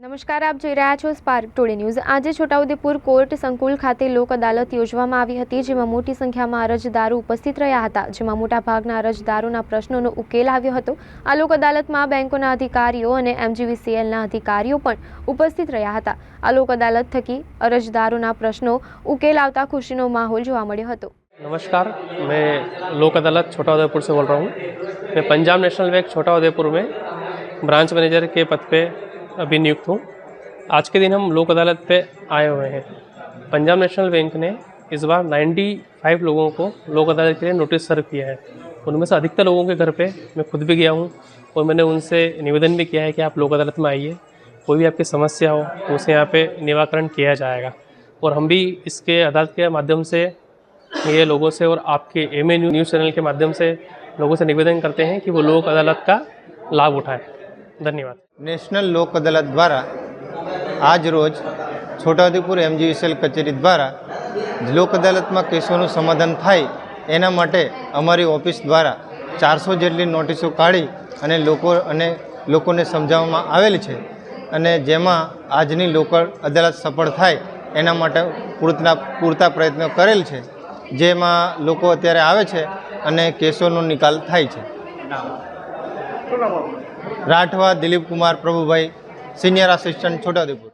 નમસ્કાર આપ જોઈ રહ્યા છો સ્પાર્ક ટુડે ન્યૂઝ આજે છોટાઉદેપુર કોર્ટ સંકુલ ખાતે લોક અદાલત યોજવામાં આવી હતી જેમાં મોટી સંખ્યામાં અરજદારો ઉપસ્થિત રહ્યા હતા જેમાં મોટાભાગના અરજદારોના પ્રશ્નોનો ઉકેલ આવ્યો હતો આ લોક અદાલતમાં બેંકોના અધિકારીઓ અને એમજીવીસીએલના અધિકારીઓ પણ ઉપસ્થિત રહ્યા હતા આ લોક અદાલત થકી અરજદારોના પ્રશ્નો ઉકેલ આવતા ખુશીનો માહોલ જોવા મળ્યો હતો नमस्कार मैं लोक अदालत छोटा उदयपुर से बोल रहा हूँ मैं पंजाब नेशनल बैंक छोटा उदयपुर में ब्रांच मैनेजर के पद पे अभी नियुक्त हूँ। आज के दिन हम लोक अदालत पे आए हुए हैं। पंजाब नेशनल बैंक ने इस बार 95 लोगों को लोक अदालत के लिए नोटिस सर्व किया है। उनमें से अधिकतर लोगों के घर पे मैं खुद भी गया हूँ और मैंने उनसे निवेदन भी किया है कि आप लोक अदालत में आइए। कोई भी आपकी समस्या हो तो उसे यहाँ पे निराकरण किया जाएगा। और हम भी इसके अदालत के माध्यम से ये लोगों से और आपके एम न्यूज़ चैनल के माध्यम से लोगों से निवेदन करते हैं कि वो लोक अदालत का लाभ उठाएँ। ધન્યવાદ. નેશનલ લોક અદાલત દ્વારા આજ રોજ છોટાઉદેપુર એમજીવીસીએલ કચેરી દ્વારા લોક અદાલતમાં કેસોનું સમાધાન થાય એના માટે અમારી ઓફિસ દ્વારા ચારસો જેટલી નોટિસો કાઢી અને લોકો અને લોકોને સમજાવવામાં આવેલ છે અને જેમાં આજની લોક અદાલત સફળ થાય એના માટે પૂરતા પૂરતા પ્રયત્નો કરેલ છે. જેમાં લોકો અત્યારે આવે છે અને કેસોનો નિકાલ થાય છે. Rathwa Dilip Kumar Prabhubhai senior assistant Chhota Udepur.